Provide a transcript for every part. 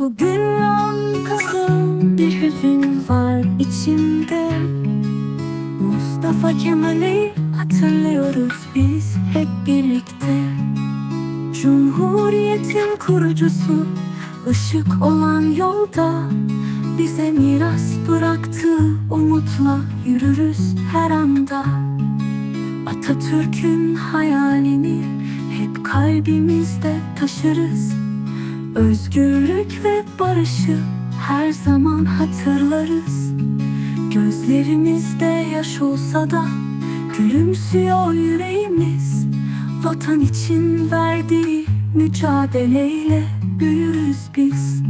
Bugün Kasım bir hüzün var içimde. Mustafa Kemal'i hatırlıyoruz biz hep birlikte. Cumhuriyetin kurucusu ışık olan yolda Bize miras bıraktı umutla yürürüz her anda. Atatürk'ün hayalini hep kalbimizde taşırız Özgürlük ve barışı her zaman hatırlarız. Gözlerimizde yaş olsa da gülümsüyor yüreğimiz. Vatan için verdiği mücadeleyle büyürüz biz.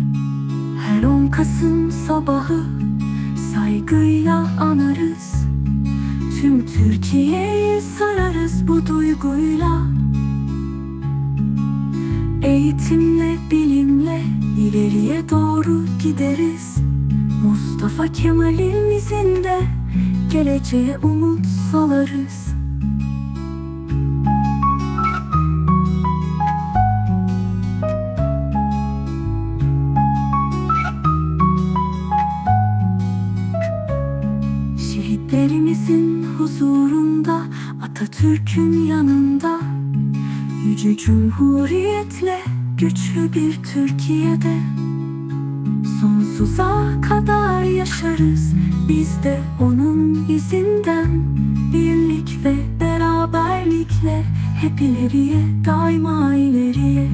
Her 10 Kasım sabahı saygıyla anarız. Tüm Türkiye'yi sararız bu duyguyla Eğitimle, bilimle ileriye doğru gideriz. Mustafa Kemal'in izinde geleceğe umut salarız. Şehitlerimizin huzurunda Atatürk'ün yanında Yüce Cumhuriyetle güçlü bir Türkiye'de. Sonsuza kadar yaşarız biz de onun izinden. Birlik ve beraberlikle hep ileriye daima ileriye